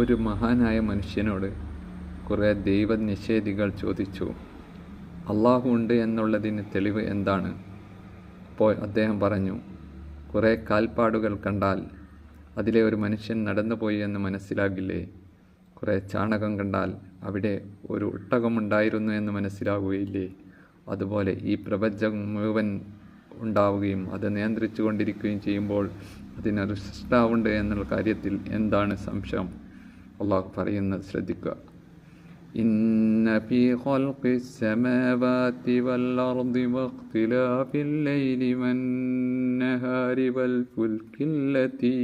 ഒരു മഹാനായ മനുഷ്യനോട് കുറേ ദൈവനിഷേധികൾ ചോദിച്ചു അള്ളാഹു ഉണ്ട് എന്നുള്ളതിന് തെളിവ് എന്താണ്? അപ്പോൾ അദ്ദേഹം പറഞ്ഞു കുറേ കാൽപ്പാടുകൾ കണ്ടാൽ അതിലെ ഒരു മനുഷ്യൻ നടന്നുപോയി എന്ന് മനസ്സിലാകില്ലേ? കുറേ ചാണകം കണ്ടാൽ അവിടെ ഒരു ഒട്ടകമുണ്ടായിരുന്നു എന്ന് മനസ്സിലാവുകയില്ലേ? അതുപോലെ ഈ പ്രപഞ്ചം മുഴുവൻ ഉണ്ടാവുകയും അത് നിയന്ത്രിച്ചു കൊണ്ടിരിക്കുകയും ചെയ്യുമ്പോൾ അതിനൊരു സൃഷ്ടാവുണ്ട് എന്നുള്ള കാര്യത്തിൽ എന്താണ് സംശയം? അള്ളാഹു പറയുന്നത് ശ്രദ്ധിക്കുക إن في خلق السماوات والأرض واختلاف الليل والنهار والفلك التي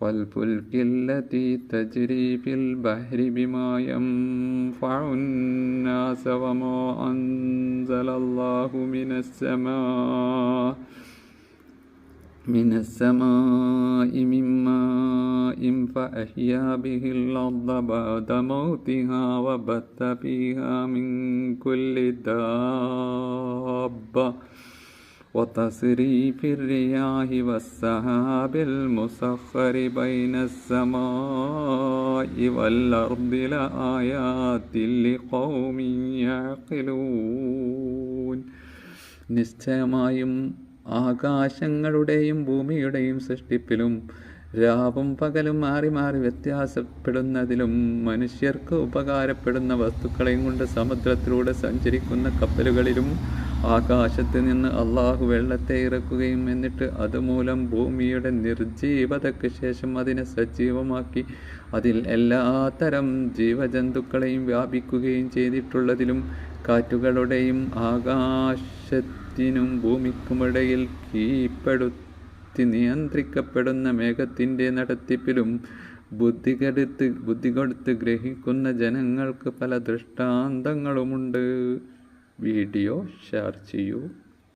والفلك التي تجري في البحر بما ينفع الناس وما أنزل الله من السماء من السماء من ماء فأحيا به الأرض بعد موتها وبث فيها من كل دابة وتصريف الرياح والسحاب المسخر بين السماء والأرض لآيات لقوم يعقلون നിശ്ചയമായും ആകാശങ്ങളുടെയും ഭൂമിയുടെയും സൃഷ്ടിപ്പിലും രാവും പകലും മാറി മാറി വ്യത്യാസപ്പെടുന്നതിലും മനുഷ്യർക്ക് ഉപകാരപ്പെടുന്ന വസ്തുക്കളെയും കൊണ്ട് സമുദ്രത്തിലൂടെ സഞ്ചരിക്കുന്ന കപ്പലുകളിലും ആകാശത്ത് നിന്ന് അള്ളാഹു വെള്ളത്തെ ഇറക്കുകയും എന്നിട്ട് അതുമൂലം ഭൂമിയുടെ നിർജീവതയ്ക്ക് ശേഷം അതിനെ സജീവമാക്കി. അതിൽ എല്ലാത്തരം ജീവജന്തുക്കളെയും വ്യാപിക്കുകയും ചെയ്തിട്ടുള്ളതിലും കാറ്റുകളുടെയും ആകാശത്തിനും ഭൂമിക്കുമിടയിൽ കീഴ്പ്പെടുത്തി നിയന്ത്രിക്കപ്പെടുന്ന മേഘത്തിന്റെ നടത്തിപ്പിലും ബുദ്ധി കെടുത്ത് ബുദ്ധി കൊടുത്ത് ഗ്രഹിക്കുന്ന ജനങ്ങൾക്ക് പല ദൃഷ്ടാന്തങ്ങളുമുണ്ട്. വീഡിയോ ഷെയർ ചെയ്യൂ.